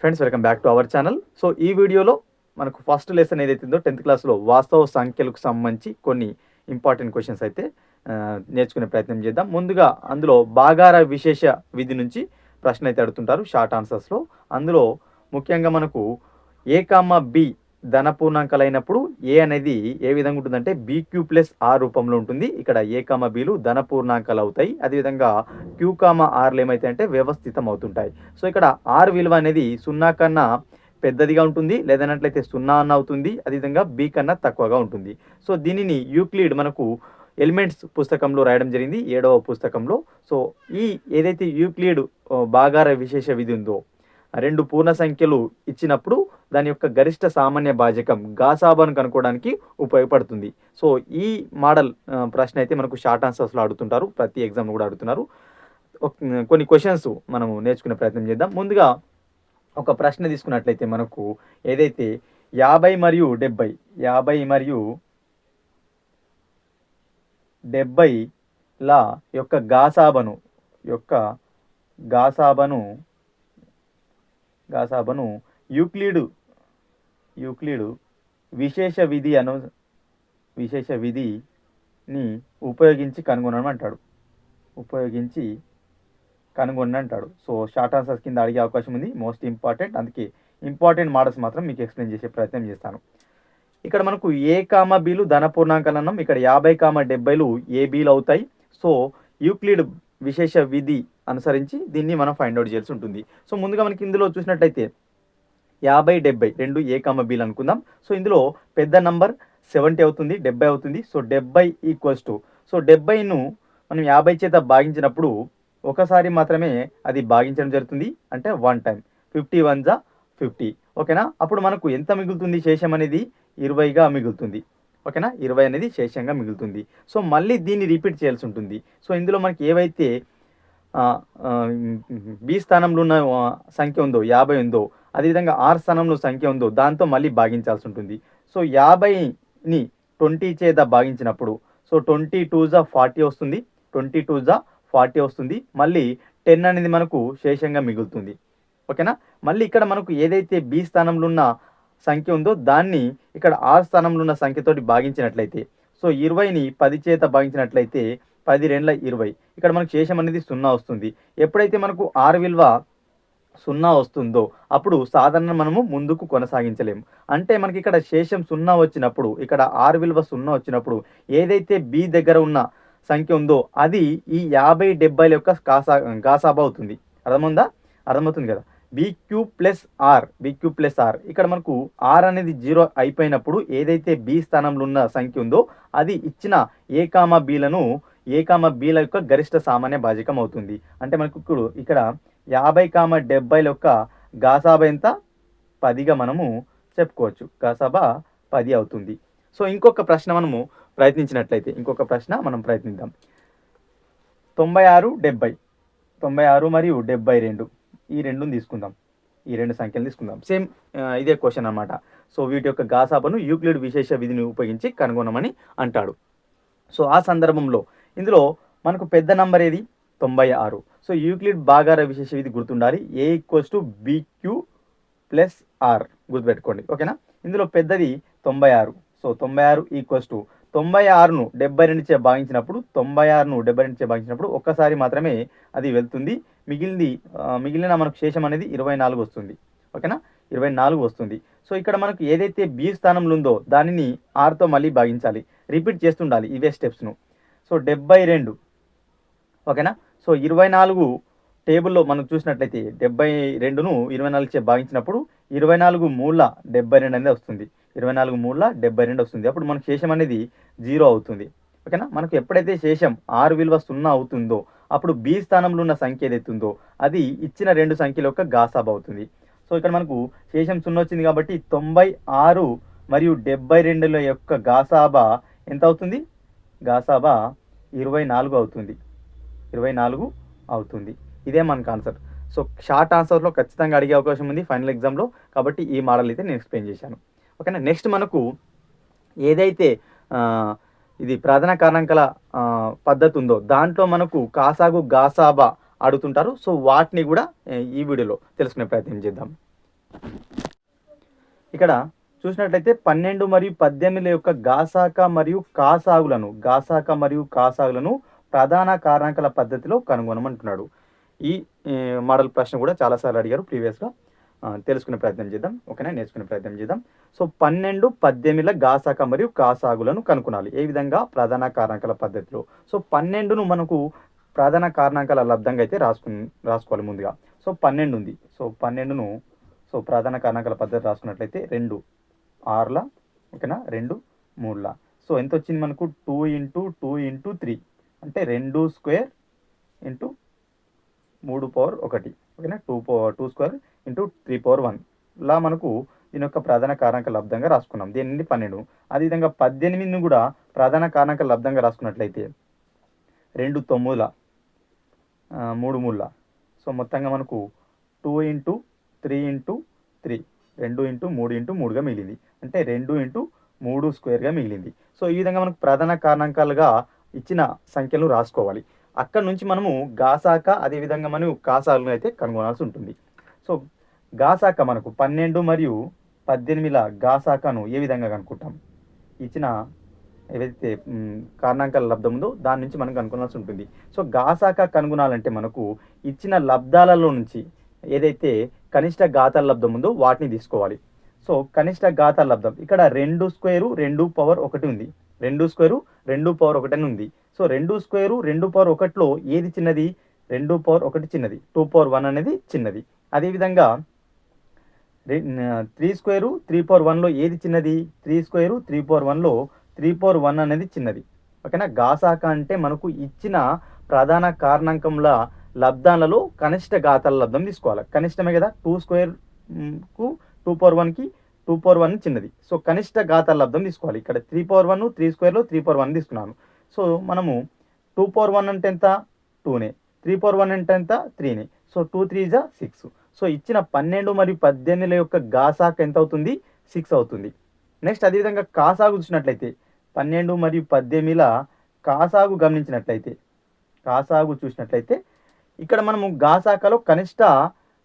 Friends welcome back to our channel so ఈ వీడియోలో మనకు ఫస్ట్ లెసన్ ఏదైతుందో టెన్త్ క్లాస్లో వాస్తవ సంఖ్యలకు సంబంధించి కొన్ని ఇంపార్టెంట్ క్వశ్చన్స్ అయితే నేర్చుకునే ప్రయత్నం చేద్దాం. ముందుగా అందులో బాగార విశేష విధి నుంచి ప్రశ్న అయితే అడుగుతుంటారు షార్ట్ ఆన్సర్స్లో అందులో ముఖ్యంగా మనకు ఏ కామ బి ధనపూర్ణాంకాలైనప్పుడు ఏ అనేది ఏ విధంగా ఉంటుందంటే బీక్యూ ప్లస్ ఆర్ రూపంలో ఉంటుంది. ఇక్కడ ఏ కామ బీలు ధనపూర్ణాంకాలు అవుతాయి. అదేవిధంగా క్యూ కామ ఆర్లు ఏమైతే అంటే వ్యవస్థితం అవుతుంటాయి. సో ఇక్కడ ఆర్ విలువ అనేది సున్నా కన్నా పెద్దదిగా ఉంటుంది. లేదన్నట్లయితే సున్నా అన్న అవుతుంది. అదేవిధంగా బి కన్నా తక్కువగా ఉంటుంది. సో దీనిని యూక్లిడ్ మనకు ఎలిమెంట్స్ పుస్తకంలో రాయడం జరిగింది. ఏడవ పుస్తకంలో. సో ఈ ఏదైతే యూక్లిడ్ బాగార విశేష విధి ఉందో రెండు పూర్ణ సంఖ్యలు ఇచ్చినప్పుడు దాని యొక్క గరిష్ట సామాన్య భాజకం గాసాబాను కనుక్కోవడానికి ఉపయోగపడుతుంది. సో ఈ మోడల్ ప్రశ్న అయితే మనకు షార్ట్ ఆన్సర్స్లో అడుగుతుంటారు. ప్రతి ఎగ్జామ్ కూడా అడుగుతున్నారు. కొన్ని క్వశ్చన్స్ మనము నేర్చుకునే ప్రయత్నం చేద్దాం. ముందుగా ఒక ప్రశ్న తీసుకున్నట్లయితే మనకు ఏదైతే యాభై మరియు డెబ్బై యాభై మరియు డెబ్బైల యొక్క గాసాబను యొక్క గాసాబను గాసాబను యూక్లీడు యూక్లీడు విశేష విధి అను విశేష విధిని ఉపయోగించి కనుగొనమంటాడు. ఉపయోగించి కనుగొని అంటాడు సో షార్ట్ ఆన్సర్స్ కింద అడిగే అవకాశం ఉంది. Most important. అందుకే ఇంపార్టెంట్ మోడల్స్ మాత్రం మీకు ఎక్స్ప్లెయిన్ చేసే ప్రయత్నం చేస్తాను. ఇక్కడ మనకు ఏ కామ బీలు ధన పూర్ణాంకాలు అన్నాం ఇక్కడ యాభై కామ డెబ్బైలు ఏ బీలు అవుతాయి? సో యూక్లిడ్ విశేష విధి అనుసరించి దీన్ని మనం ఫైండ్ అవుట్ చేయాల్సి ఉంటుంది. సో ముందుగా మనకి ఇందులో చూసినట్టయితే యాభై డెబ్బై రెండు ఏ కామ బీలు అనుకుందాం. సో ఇందులో పెద్ద నంబర్ సెవెంటీ అవుతుంది డెబ్బై అవుతుంది. సో డెబ్బై ఈక్వల్స్ టు సో డెబ్బైను మనం యాభై చేత భాగించినప్పుడు ఒకసారి మాత్రమే అది భాగించడం జరుగుతుంది. అంటే వన్ టైం ఫిఫ్టీ వన్ జా ఫిఫ్టీ ఓకేనా అప్పుడు మనకు ఎంత మిగులుతుంది శేషం అనేది? ఇరవైగా మిగులుతుంది. ఓకేనా ఇరవై అనేది శేషంగా మిగులుతుంది. సో మళ్ళీ దీన్ని రిపీట్ చేయాల్సి ఉంటుంది. సో ఇందులో మనకి ఏవైతే బి స్థానంలో ఉన్న సంఖ్య ఉందో యాభై ఉందో అదేవిధంగా ఆర్ స్థానంలో సంఖ్య ఉందో దాంతో మళ్ళీ భాగించాల్సి ఉంటుంది. సో యాభైని ట్వంటీ చేత భాగించినప్పుడు సో ట్వంటీ టూ జా ఫార్టీ వస్తుంది ట్వంటీ టూ జా ఫార్టీ వస్తుంది మళ్ళీ టెన్ అనేది మనకు శేషంగా మిగులుతుంది. ఓకేనా? మళ్ళీ ఇక్కడ మనకు ఏదైతే బి స్థానంలో ఉన్న సంఖ్య ఉందో దాన్ని ఇక్కడ ఆర్ స్థానంలో ఉన్న సంఖ్యతోటి భాగించినట్లయితే సో ఇరవైని పది చేత భాగించినట్లయితే పది రెండ్ల ఇరవై. ఇక్కడ మనకు శేషం అనేది సున్నా వస్తుంది. ఎప్పుడైతే మనకు ఆర్ విలువ సున్నా వస్తుందో అప్పుడు సాధారణ మనము ముందుకు కొనసాగించలేము. అంటే మనకి ఇక్కడ శేషం సున్నా వచ్చినప్పుడు ఇక్కడ ఆర్ విలువ సున్నా వచ్చినప్పుడు ఏదైతే బి దగ్గర ఉన్న సంఖ్య ఉందో అది ఈ యాభై డెబ్బైల యొక్క కాసా గాసాబా అవుతుంది. అర్థముందా? అర్థమవుతుంది కదా? B Q plus R B Q plus R. ఇక్కడ మనకు ఆర్ అనేది జీరో అయిపోయినప్పుడు ఏదైతే బి స్థానంలో ఉన్న సంఖ్య ఉందో అది ఇచ్చిన ఏ కామా బీలను ఏ కామ బీల యొక్క గరిష్ట సామాన్య భాజకం అవుతుంది. అంటే మనకు ఇప్పుడు ఇక్కడ యాభై కామ డెబ్బైల యొక్క గాసాబా ఎంత? పదిగా మనము చెప్పుకోవచ్చు. గాసాబా పది అవుతుంది. సో ఇంకొక ప్రశ్న మనము ప్రయత్నించినట్లయితే ఇంకొక ప్రశ్న మనం ప్రయత్నిద్దాం. తొంభై ఆరు డెబ్బై. తొంభై ఆరు మరియు డెబ్బై రెండు. ఈ రెండుని తీసుకుందాం. ఈ రెండు సంఖ్యలు తీసుకుందాం. సేమ్ ఇదే క్వశ్చన్ అనమాట సో వీటి యొక్క గాసాబను యూక్లిడ్ విశేష విధిని ఉపయోగించి కనుగొనమని అంటాడు. సో ఆ సందర్భంలో ఇందులో మనకు పెద్ద నంబర్ ఏది? తొంభై ఆరు. సో యూక్లిడ్ బాగార విశేష విధి గుర్తుండాలి. A equals to B Q plus R గుర్తుపెట్టుకోండి. ఓకేనా? ఇందులో పెద్దది తొంభై ఆరు. సో తొంభై ఆరు ఈక్వల్స్ టు తొంభై ఆరును డెబ్బై రెండుచే భాగించినప్పుడు తొంభై ఆరును డెబ్బై రెండుచే భాగించినప్పుడు ఒక్కసారి మాత్రమే అది వెళ్తుంది. మిగిలింది మిగిలిన మనకు శేషం అనేది ఇరవై నాలుగు వస్తుంది. ఓకేనా? ఇరవై నాలుగు వస్తుంది. సో ఇక్కడ మనకు ఏదైతే బి స్థానంలో ఉందో దానిని ఆర్తో మళ్ళీ భాగించాలి. రిపీట్ చేస్తుండాలి ఇవే స్టెప్స్ను సో డెబ్బై రెండు. ఓకేనా? సో ఇరవై నాలుగు టేబుల్లో మనం చూసినట్లయితే డెబ్బై రెండును ఇరవై నాలుగు చే భాగించినప్పుడు ఇరవై నాలుగు మూల డెబ్బై రెండు అనేది వస్తుంది. ఇరవై నాలుగు మూల డెబ్బై రెండు వస్తుంది. అప్పుడు మనకు శేషం అనేది జీరో అవుతుంది. ఓకేనా? మనకు ఎప్పుడైతే శేషం ఆరు విలువ సున్నా అవుతుందో అప్పుడు బి స్థానంలో ఉన్న సంఖ్య ఏదైతుందో ఉందో అది ఇచ్చిన రెండు సంఖ్యల యొక్క గాసాబ్ అవుతుంది. సో ఇక్కడ మనకు శేషం సున్నా వచ్చింది కాబట్టి తొంభై ఆరు మరియు డెబ్బై రెండుల యొక్క గాసాబా ఎంత అవుతుంది? గాసాబా ఇరవై నాలుగు అవుతుంది. ఇరవై నాలుగు అవుతుంది. ఇదే మనకు ఆన్సర్. సో షార్ట్ ఆన్సర్లో ఖచ్చితంగా అడిగే అవకాశం ఉంది ఫైనల్ ఎగ్జామ్లో. కాబట్టి ఈ మోడల్ అయితే నేను ఎక్స్ప్లెయిన్ చేశాను. ఓకేనా? నెక్స్ట్ మనకు ఏదైతే ఇది ప్రధాన కారణాంకాల ఆ, పద్ధతి ఉందో దాంట్లో మనకు కాసాగు గాసాబా అడుగుతుంటారు. సో వాటిని కూడా ఈ వీడియోలో తెలుసుకునే ప్రయత్నం చేద్దాం. ఇక్కడ చూసినట్లయితే పన్నెండు మరియు పద్దెనిమిది యొక్క గాసాక మరియు కాసాగులను గాసాక మరియు కాసాగులను ప్రధాన కారణాంకాల పద్ధతిలో కనుగొనమంటున్నాడు. ఈ మోడల్ ప్రశ్న కూడా చాలాసార్లు అడిగారు ప్రీవియస్గా. తెలుసుకునే ప్రయత్నం చేద్దాం. ఓకేనా? నేర్చుకునే ప్రయత్నం చేద్దాం. సో పన్నెండు పద్దెనిమిదిల గాసాక మరియు కాసాగులను కనుగొనాలి ఏ విధంగా? ప్రధాన కారణాంకాల పద్ధతిలో. సో పన్నెండును మనకు ప్రధాన కారణాంకాల లబ్ధంగా అయితే రాసుకు రాసుకోవాలి ముందుగా. సో పన్నెండు ఉంది సో పన్నెండును సో ప్రధాన కారణాంకాల పద్ధతి రాసుకున్నట్లయితే రెండు. ఆరులా ఓకేనా? రెండు మూడులా. సో ఎంత వచ్చింది మనకు? Two into two into three. అంటే రెండు స్క్వేర్ ఇంటూ మూడు పవర్ ఒకటి ఓకేనా? Two power two square into three power one. లా మనకు దీని యొక్క ప్రధాన కారణక లబ్ధంగా రాసుకున్నాం. దీని నుండి పన్నెండు. అదేవిధంగా పద్దెనిమిదిని కూడా ప్రధాన కారణక లబ్ధంగా రాసుకున్నట్లయితే రెండు తొమ్మిదిల మూడు మూడుల. సో మొత్తంగా మనకు two into three into three. రెండు ఇంటూ మూడు ఇంటూ మూడుగా మిగిలింది. అంటే రెండు ఇంటూ మూడు స్క్వేర్గా మిగిలింది. సో ఈ విధంగా మనకు ప్రధాన కారణాంకాలుగా ఇచ్చిన సంఖ్యలను రాసుకోవాలి. అక్కడ నుంచి మనము గాసాక అదేవిధంగా మనం కాసాలను అయితే కనుగొనాల్సి ఉంటుంది. సో గాసాక మనకు పన్నెండు మరియు పద్దెనిమిదిల గాసాకను ఏ విధంగా కనుక్కుంటాం? ఇచ్చిన ఏవైతే కారణాంకాల లబ్ధం ఉందో దాని నుంచి మనం కనుగొనాల్సి ఉంటుంది. సో గాసాక కనుగొనాలంటే మనకు ఇచ్చిన లబ్ధాలలో నుంచి ఏదైతే కనిష్ట ఘాతాల లబ్ధం ఉందో వాటిని తీసుకోవాలి. సో కనిష్ట ఘాతాల లబ్ధం ఇక్కడ రెండు స్క్వేరు రెండు పవర్ ఒకటి ఉంది. రెండు స్క్వేరు రెండు పవర్ ఒకటి అని ఉంది. సో రెండు స్క్వేరు రెండు పవర్ ఒకటిలో ఏది చిన్నది? రెండు పవర్ ఒకటి చిన్నది. టూ పవర్ వన్ అనేది చిన్నది. అదేవిధంగా త్రీ స్క్వేరు త్రీ పవర్ వన్లో ఏది చిన్నది? త్రీ స్క్వేరు త్రీ పవర్ వన్లో త్రీ పవర్ వన్ అనేది చిన్నది. ఓకేనా? గాసాక అంటే మనకు ఇచ్చిన ప్రధాన కారణాంకంలో లబ్ధాలలో కనిష్ట ఘాతాల లబ్ధం తీసుకోవాలి. కనిష్టమే కదా? టూ స్క్వేర్కు టూ పవర్ వన్కి టూ పవర్ వన్ చిన్నది. సో కనిష్ట ఘాతాల లబ్ధం తీసుకోవాలి. ఇక్కడ త్రీ పవర్ వన్ త్రీ స్క్వేర్లో త్రీ పవర్ వన్ తీసుకున్నాను. సో మనము టూ పవర్ వన్ అంటే ఎంత? టూనే త్రీ పవర్ వన్ అంటే ఎంత? త్రీనే సో టూ త్రీ జా సిక్స్ సో ఇచ్చిన పన్నెండు మరియు పద్దెనిమిది యొక్క గాసాకు ఎంత అవుతుంది? సిక్స్ అవుతుంది. నెక్స్ట్ అదేవిధంగా కాసాగు చూసినట్లయితే పన్నెండు మరియు పద్దెనిమిదిల కాసాగు గమనించినట్లయితే కాసాగు చూసినట్లయితే ఇక్కడ మనము గాసాకలో కనిష్ట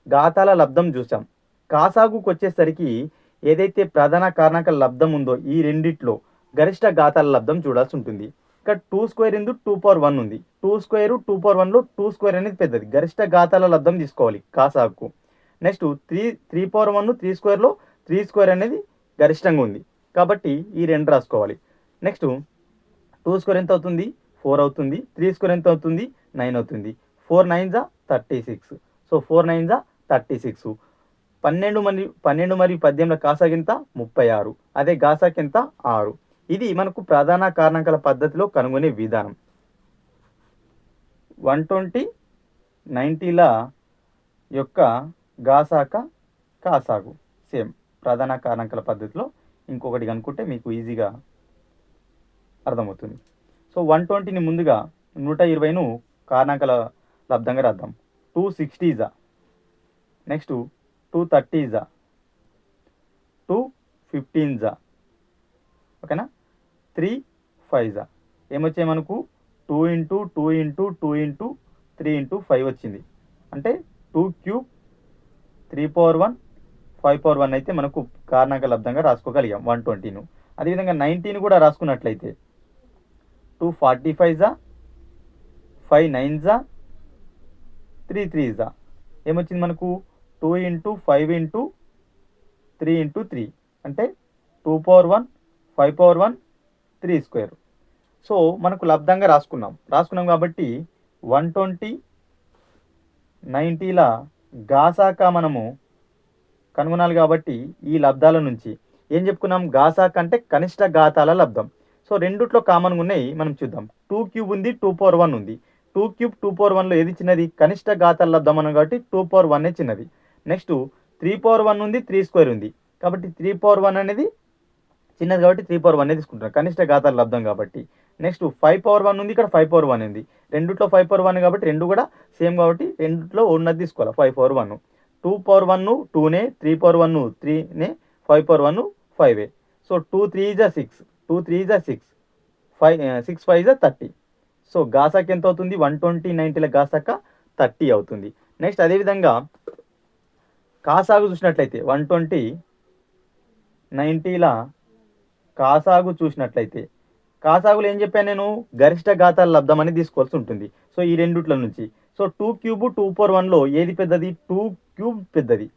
గాతాల లబ్ధం చూసాం కాసాగుకు వచ్చేసరికి ఏదైతే ప్రధాన కారణక లబ్ధం ఉందో ఈ రెండిట్లో గరిష్ట గాతాల లబ్ధం చూడాల్సి ఉంటుంది. ఇక్కడ టూ స్క్వేర్ ఇందు టూ పవర్ వన్ ఉంది. టూ స్క్వేర్ టూ పవర్ వన్లో టూ స్క్వేర్ అనేది పెద్దది. గరిష్ట గాతాల లబ్ధం తీసుకోవాలి కాసాగుకు. Next three three power one three స్క్వేర్లో three square అనేది గరిష్టంగా ఉంది. కాబట్టి ఈ రెండు రాసుకోవాలి. నెక్స్ట్ టూ స్క్వేర్ ఎంత అవుతుంది? ఫోర్ అవుతుంది. త్రీ స్క్వేర్ ఎంత అవుతుంది? నైన్ అవుతుంది. ఫోర్ నైన్ జా thirty six. So four nine జా థర్టీ సిక్స్. పన్నెండు మరియు పన్నెండు మరియు పద్దెనిమిది కాసాగింత ముప్పై ఆరు. అదే గాసాకింత ఆరు. ఇది మనకు ప్రధాన కారణాంకాల పద్ధతిలో కనుగొనే విధానం. వన్ ట్వంటీ నైంటీల యొక్క గాసాక కాసాగు సేమ్ ప్రధాన కారణాంకాల పద్ధతిలో ఇంకొకటి కనుక్కుంటే మీకు ఈజీగా అర్థమవుతుంది. సో వన్ ట్వంటీని ముందుగా నూట ఇరవైను కారణాంకాల లబ్ధంగా రాద్దాం. టూ సిక్స్టీజా నెక్స్ట్ టూ థర్టీజా టూ ఫిఫ్టీన్జా ఓకేనా? త్రీ ఫైవ్జా ఏమొచ్చాయి మనకు? Two into two into two into three into five వచ్చింది. అంటే two cube three power one five power one అయితే మనకు కారణాంక లబ్ధంగా రాసుకోగలిగాం వన్ ట్వంటీను. అదేవిధంగా నైన్టీన్ కూడా రాసుకున్నట్లయితే టూ ఫార్టీ ఫైవ్ జా ఫైవ్ నైన్ జా త్రీ త్రీ జా ఏమొచ్చింది మనకు? Two into five into three into three. అంటే two power one five power one three square. So మనకు లబ్ధంగా రాసుకున్నాం. రాసుకున్నాం కాబట్టి వన్ ట్వంటీ నైంటీల గాసాక మనము కనుగొనాలి కాబట్టి ఈ లబ్ధాల నుంచి. ఏం చెప్పుకున్నాం? గాసాక అంటే కనిష్ట ఘాతాల లబ్ధం. సో రెండిట్లో కామన్గా ఉన్నాయి. మనం చూద్దాం. టూ క్యూబ్ ఉంది టూ పవర్ వన్ ఉంది. టూ క్యూబ్ టూ పవర్ వన్లో ఏది చిన్నది? కనిష్ట ఘాతాల లబ్ధం కాబట్టి టూ పవర్ వన్ చిన్నది. నెక్స్ట్ త్రీ పవర్ వన్ ఉంది త్రీ స్క్వేర్ ఉంది. కాబట్టి త్రీ పవర్ వన్ అనేది చిన్నది కాబట్టి త్రీ పవర్ వన్ తీసుకుంటాం కనిష్ట ఘాతాల లబ్ధం కాబట్టి. నెక్స్ట్ ఫైవ్ పవర్ వన్ ఉంది ఇక్కడ ఫైవ్ పవర్ వన్ ఉంది. రెండుట్లో ఫైవ్ పవర్ వన్ కాబట్టి రెండు కూడా సేమ్ కాబట్టి రెండుట్లో ఉన్నది తీసుకోవాలి. Five power one. Two power one టూనే three power one త్రీనే ఫైవ్ పవర్ వన్ ఫైవ్ ఏ. సో టూ త్రీ జా సిక్స్. టూ త్రీ జా సిక్స్. ఫైవ్ సిక్స్ ఫైవ్ జా థర్టీ. సో గాసాకి ఎంత అవుతుంది? వన్ ట్వంటీ నైంటీల గాసాక థర్టీ అవుతుంది. నెక్స్ట్ అదేవిధంగా కాసాగు చూసినట్లయితే వన్ ట్వంటీ నైంటీల కాసాగు చూసినట్లయితే కాసాగులు ఏం చెప్పాను నేను? గరిష్ట ఘాతాల లబ్ధం అని తీసుకోవాల్సి ఉంటుంది. సో ఈ రెండుట్ల నుంచి. So two cube two power వన్లో ఏది పెద్దది? టూ క్యూబ్ పెద్దది.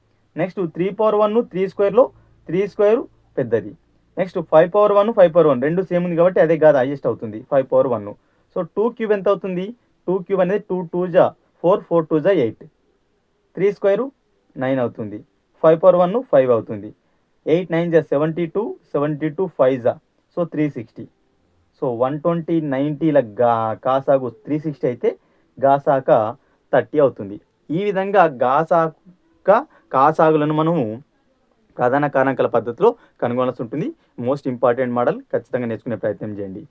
Next three power one three స్క్వేర్లో three square పెద్దది. Next five power one five power one రెండు సేమ్ ఉంది కాబట్టి అదే కాదు హైయెస్ట్ అవుతుంది. Five power one so two cube ఎంత అవుతుంది? టూ క్యూబ్ అనేది టూ టూ జా ఫోర్ ఫోర్ టూ జా ఎయిట్ త్రీ స్క్వేరు నైన్ అవుతుంది. ఫైవ్ పవర్ వన్ ఫైవ్ అవుతుంది. ఎయిట్ నైన్ జా seventy two seventy two five జా so three sixty so one twenty నైంటీల గా కాసాగు త్రీ సిక్స్టీ అయితే గాసాక థర్టీ అవుతుంది. ఈ విధంగా గాసాక కాసాగులను మనము ప్రధాన కారణాంకాల పద్ధతిలో కనుగొనాల్సి ఉంటుంది. మోస్ట్ ఇంపార్టెంట్ మోడల్ ఖచ్చితంగా నేర్చుకునే ప్రయత్నం చేయండి.